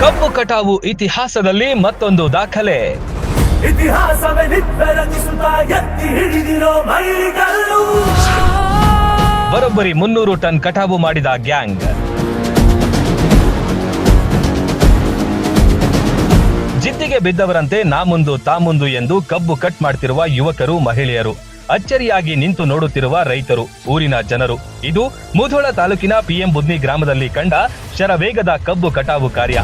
ಕಬ್ಬು ಕಟಾವು ಇತಿಹಾಸದಲ್ಲಿ ಮತ್ತೊಂದು ದಾಖಲೆ. ಬರೋಬ್ಬರಿ ಮುನ್ನೂರು ಟನ್ ಕಟಾವು ಮಾಡಿದ ಗ್ಯಾಂಗ್. ಜಿದ್ದಿಗೆ ಬಿದ್ದವರಂತೆ ನಾ ಮುಂದು ತಾ ಮುಂದು ಎಂದು ಕಬ್ಬು ಕಟ್ ಮಾಡ್ತಿರುವ ಯುವಕರು ಮಹಿಳೆಯರು. ಅಚ್ಚರಿಯಾಗಿ ನಿಂತು ನೋಡುತ್ತಿರುವ ರೈತರು ಊರಿನ ಜನರು. ಇದು ಮುಧೋಳ ತಾಲೂಕಿನ ಪಿಎಂ ಬುದ್ನಿ ಗ್ರಾಮದಲ್ಲಿ ಕಂಡ ಶರವೇಗದ ಕಬ್ಬು ಕಟಾವು ಕಾರ್ಯ.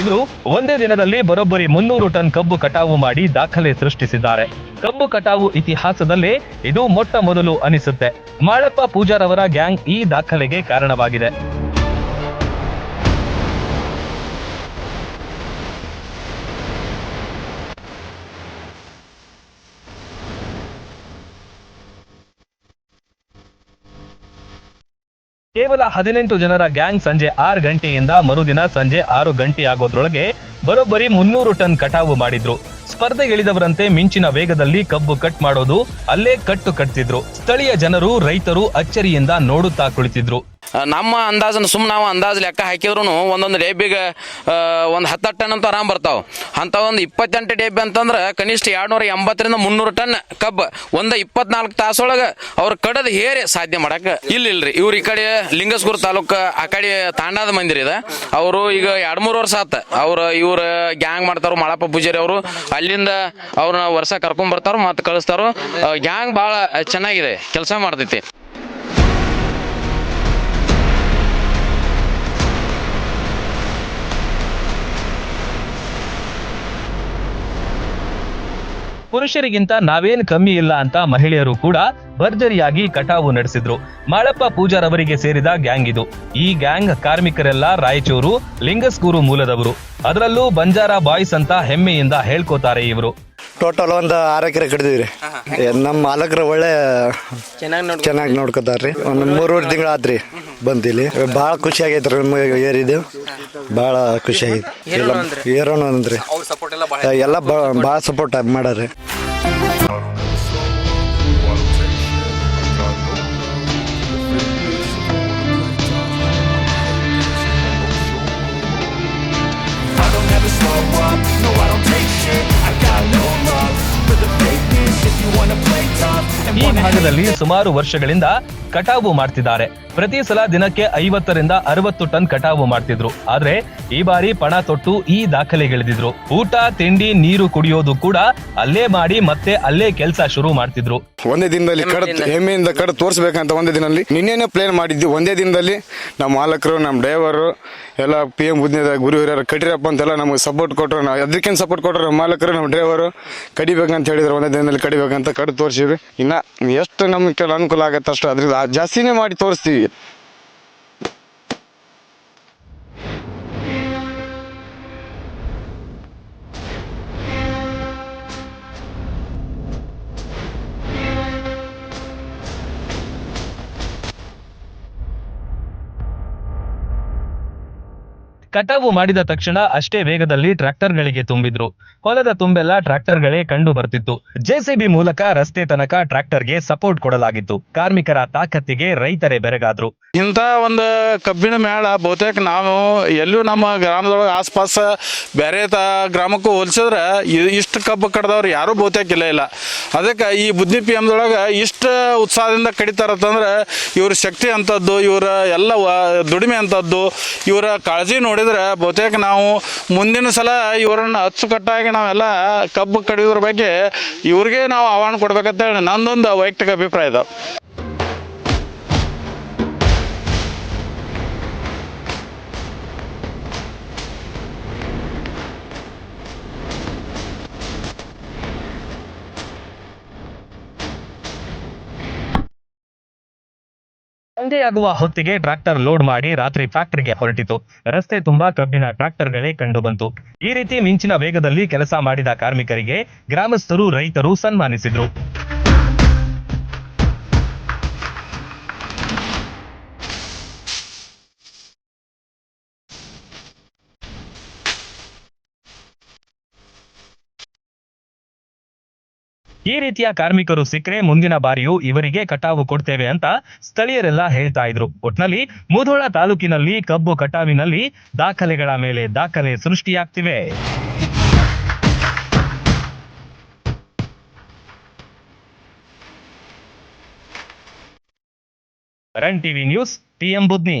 ಇವರು ಒಂದೇ ದಿನದಲ್ಲಿ ಬರೋಬ್ಬರಿ ಮುನ್ನೂರು ಟನ್ ಕಬ್ಬು ಕಟಾವು ಮಾಡಿ ದಾಖಲೆ ಸೃಷ್ಟಿಸಿದ್ದಾರೆ. ಕಬ್ಬು ಕಟಾವು ಇತಿಹಾಸದಲ್ಲಿ ಇದು ಮೊಟ್ಟ ಮೊದಲು ಅನಿಸುತ್ತೆ. ಮಾಳಪ್ಪ ಪೂಜಾರವರ ಗ್ಯಾಂಗ್ ಈ ದಾಖಲೆಗೆ ಕಾರಣವಾಗಿದೆ. ಕೇವಲ ಹದಿನೆಂಟು ಜನರ ಗ್ಯಾಂಗ್ ಸಂಜೆ ಆರು ಗಂಟೆಯಿಂದ ಮರುದಿನ ಸಂಜೆ ಆರು ಗಂಟೆ ಆಗೋದ್ರೊಳಗೆ ಬರೋಬ್ಬರಿ ಮುನ್ನೂರು ಟನ್ ಕಟಾವು ಮಾಡಿದ್ರು. ಸ್ಪರ್ಧೆಗಿಳಿದವರಂತೆ ಮಿಂಚಿನ ವೇಗದಲ್ಲಿ ಕಬ್ಬು ಕಟ್ ಮಾಡೋದು ಅಲ್ಲೇ ಕಟ್ಟು ಕಟ್ತಿದ್ರು. ಸ್ಥಳೀಯ ಜನರು, ರೈತರು ಅಚ್ಚರಿಯಿಂದ ನೋಡುತ್ತಾ ಕುಳಿತಿದ್ರು. ನಮ್ಮ ಅಂದಾಜನ್ನು ಸುಮ್ಮನೆ ನಾವು ಅಂದಾಜು ಲೆಕ್ಕ ಹಾಕಿದ್ರು ಒಂದೊಂದು ಡೇಬಿಗೆ ಒಂದು ಹತ್ತು ಟನ್ ಅಂತ ಆರಾಮ್ ಬರ್ತಾವೆ. ಅಂಥ ಒಂದು ಇಪ್ಪತ್ತೆಂಟು ಡೇಬಿ ಅಂತಂದ್ರೆ ಕನಿಷ್ಠ ಎರಡ್ನೂರ ಎಂಬತ್ತರಿಂದ ಮುನ್ನೂರು ಟನ್ ಕಬ್ಬು, ಒಂದು ಇಪ್ಪತ್ನಾಲ್ಕು ತಾಸೊಳಗೆ ಅವ್ರು ಕಡದ ಹೇರಿ ಸಾಧ್ಯ ಮಾಡಕ್ಕೆ ಇಲ್ಲ ಇಲ್ರಿ. ಇವ್ರು ಈ ಕಡೆ ಲಿಂಗಸ್ಗೂರು ತಾಲೂಕು, ಆ ಕಡೆ ತಾಂಡಾದ ಮಂದಿರ ಇದೆ. ಅವರು ಈಗ ಎರಡು ಮೂರು ವರ್ಷ ಆತ. ಅವ್ರು, ಇವ್ರ ಗ್ಯಾಂಗ್ ಮಾಡ್ತಾರೋ ಮಾಳಪ್ಪ ಪೂಜಾರಿ ಅವರು. ಅಲ್ಲಿಂದ ಅವ್ರನ್ನ ವರ್ಷ ಕರ್ಕೊಂಡ್ ಬರ್ತಾರೋ ಮತ್ತೆ ಕಳಿಸ್ತಾರೋ ಗ್ಯಾಂಗ್ ಭಾಳ ಚೆನ್ನಾಗಿದೆ, ಕೆಲಸ ಮಾಡ್ತೈತಿ. ಪುರುಷರಿಗಿಂತ ನಾವೇನ್ ಕಮ್ಮಿ ಇಲ್ಲ ಅಂತ ಮಹಿಳೆಯರು ಕೂಡ ಭರ್ಜರಿಯಾಗಿ ಕಟಾವು ನಡೆಸಿದ್ರು. ಮಾಳಪ್ಪ ಪೂಜಾರ್ ಅವರಿಗೆ ಸೇರಿದ ಗ್ಯಾಂಗ್ ಇದು. ಈ ಗ್ಯಾಂಗ್ ಕಾರ್ಮಿಕರೆಲ್ಲ ರಾಯಚೂರು ಲಿಂಗಸ್ಕೂರು ಮೂಲದವರು. ಅದರಲ್ಲೂ ಬಂಜಾರ ಬಾಯ್ಸ್ ಅಂತ ಹೆಮ್ಮೆಯಿಂದ ಹೇಳ್ಕೋತಾರೆ ಇವರು. ಟೋಟಲ್ ಒಂದು ಆರು ಎಕರೆ ಕಡಿದೀವಿ ರೀ. ನಮ್ಮ ಮಾಲಕರು ಒಳ್ಳೆ ಚೆನ್ನಾಗಿ ನೋಡ್ಕೊತಾರ್ರಿ ಒಂದು ಮೂರುವರೆ ತಿಂಗಳು ಆತ್ರಿ ಬಂದಿಲ್ಲಿ. ಭಾಳ ಖುಷಿ ಆಗೈತೆ ರೀ ನಮಗೆ ಏರಿದ್ದು. ಭಾಳ ಖುಷಿ ಆಗೈತಿ. ಏರೋಣ ಅಂದ್ರಿ? ಎಲ್ಲ ಭಾಳ ಸಪೋರ್ಟ್ ಮಾಡಾರ್ರಿ ಈ ಭಾಗದಲ್ಲಿ ಸುಮಾರು ವರ್ಷಗಳಿಂದ ಕಟಾವು ಮಾಡ್ತಿದ್ದಾರೆ. ಪ್ರತಿ ಸಲ ದಿನಕ್ಕೆ ಐವತ್ತರಿಂದ ಅರವತ್ತು ಟನ್ ಕಟಾವು ಮಾಡ್ತಿದ್ರು. ಆದ್ರೆ ಈ ಬಾರಿ ಪಣ ತೊಟ್ಟು ಈ ದಾಖಲೆಗಿಳಿದಿದ್ರು. ಊಟ ತಿಂಡಿ ನೀರು ಕುಡಿಯೋದು ಕೂಡ ಅಲ್ಲೇ ಮಾಡಿ ಮತ್ತೆ ಅಲ್ಲೇ ಕೆಲಸ ಶುರು ಮಾಡ್ತಿದ್ರು. ಒಂದೇ ದಿನದಲ್ಲಿ ಕಡ ಹೆಮ್ಮೆಯಿಂದ ಕಡ ತೋರಿಸ್ಬೇಕಂತ ಒಂದೇ ದಿನದಲ್ಲಿ ನಿನ್ನೆನೆ ಪ್ಲಾನ್ ಮಾಡಿದ್ವಿ. ಒಂದೇ ದಿನದಲ್ಲಿ ನಮ್ಮ ಮಾಲಕರು ನಮ್ಮ ಡ್ರೈವರ್ ಎಲ್ಲ ಪಿ ಎಂ ಬುದ್ಧಿದ ಗುರು ಹಿರಿಯರು ಕಡಿರಪ್ಪ ಅಂತೆಲ್ಲ ನಮಗೆ ಸಪೋರ್ಟ್ ಕೊಟ್ಟರು ನಾವು ಅದಕ್ಕೇನು ಸಪೋರ್ಟ್ ಕೊಟ್ಟರು ನಮ್ಮ ಮಾಲಕರು ನಮ್ಮ ಡ್ರೈವರು ಕಡಿಬೇಕಂತ ಹೇಳಿದ್ರು. ಒಂದೇ ದಿನದಲ್ಲಿ ಕಡಿಬೇಕಂತ ಕಡ್ ತೋರಿಸಿವಿ ಇನ್ನ ಎಷ್ಟು ನಮ್ಗೆ ಕೆಲ ಅನುಕೂಲ ಆಗತ್ತೆ ಅಷ್ಟು ಅದ್ರಿಂದ ಜಾಸ್ತಿನೇ ಮಾಡಿ ತೋರಿಸ್ತೀವಿ ಕಟಾವು ಮಾಡಿದ ತಕ್ಷಣ ಅಷ್ಟೇ ವೇಗದಲ್ಲಿ ಟ್ರ್ಯಾಕ್ಟರ್ಗಳಿಗೆ ತುಂಬಿದ್ರು. ಹೊಲದ ತುಂಬೆಲ್ಲ ಟ್ರ್ಯಾಕ್ಟರ್ಗಳೇ ಕಂಡು ಬರ್ತಿತ್ತು. ಜೆಸಿಬಿ ಮೂಲಕ ರಸ್ತೆ ತನಕ ಟ್ರ್ಯಾಕ್ಟರ್ಗೆ ಸಪೋರ್ಟ್ ಕೊಡಲಾಗಿತ್ತು. ಕಾರ್ಮಿಕರ ತಾಕತ್ತಿಗೆ ರೈತರೇ ಬೆರಗಾದ್ರು. ಇಂತ ಒಂದು ಕಬ್ಬಿಣ ಮೇಳ ಬಹುತೇಕ ನಾವು ಎಲ್ಲೂ ನಮ್ಮ ಗ್ರಾಮದೊಳಗೆ ಆಸ್ಪಾಸ ಬೇರೆ ಗ್ರಾಮಕ್ಕೂ ಹೋಲಿಸಿದ್ರೆ ಇಷ್ಟು ಕಬ್ಬು ಕಡ್ದವ್ರು ಯಾರೂ ಬಹುತೇಕ ಇಲ್ಲ ಇಲ್ಲ. ಅದಕ್ಕೆ ಈ ಬುದ್ಧಿ ಪಿ ಎಮ್ದೊಳಗೆ ಇಷ್ಟು ಉತ್ಸಾಹದಿಂದ ಕಡಿತಾರಂತಂದ್ರೆ ಇವ್ರ ಶಕ್ತಿ ಅಂಥದ್ದು, ಇವರ ಎಲ್ಲ ದುಡಿಮೆ ಅಂಥದ್ದು, ಇವರ ಕಾಳಜಿ ನೋಡಿದ್ರೆ ಬಹುತೇಕ ನಾವು ಮುಂದಿನ ಸಲ ಇವರನ್ನು ಅಚ್ಚುಕಟ್ಟಾಗಿ ನಾವೆಲ್ಲ ಕಬ್ಬು ಕಡಿಯೋದ್ರ ಬಗ್ಗೆ ಇವ್ರಿಗೆ ನಾವು ಆಹ್ವಾನ ಕೊಡ್ಬೇಕಂತೇಳಿ ನಂದೊಂದು ವೈಯಕ್ತಿಕ ಅಭಿಪ್ರಾಯ ಇದೆ. ಸಂಜೆಯಾಗುವ ಹೊತ್ತಿಗೆ ಟ್ರಾಕ್ಟರ್ ಲೋಡ್ ಮಾಡಿ ರಾತ್ರಿ ಫ್ಯಾಕ್ಟರಿಗೆ ಹೊರಟಿತು. ರಸ್ತೆ ತುಂಬಾ ಕಬ್ಬಿನ ಟ್ರ್ಯಾಕ್ಟರ್ಗಳೇ ಕಂಡು ಬಂತು ಈ ರೀತಿ ಮಿಂಚಿನ ವೇಗದಲ್ಲಿ ಕೆಲಸ ಮಾಡಿದ ಕಾರ್ಮಿಕರಿಗೆ ಗ್ರಾಮಸ್ಥರು, ರೈತರು ಸನ್ಮಾನಿಸಿದ್ರು. ಈ ರೀತಿಯ ಕಾರ್ಮಿಕರು ಸಿಕ್ಕರೆ ಮುಂದಿನ ಬಾರಿಯೂ ಇವರಿಗೆ ಕಟಾವು ಕೊಡ್ತೇವೆ ಅಂತ ಸ್ಥಳೀಯರೆಲ್ಲ ಹೇಳ್ತಾ ಇದ್ರು. ಒಟ್ನಲ್ಲಿ ಮುಧೋಳ ತಾಲೂಕಿನಲ್ಲಿ ಕಬ್ಬು ಕಟಾವಿನಲ್ಲಿ ದಾಖಲೆಗಳ ಮೇಲೆ ದಾಖಲೆ ಸೃಷ್ಟಿಯಾಗ್ತಿವೆ. TV news, TM Budni.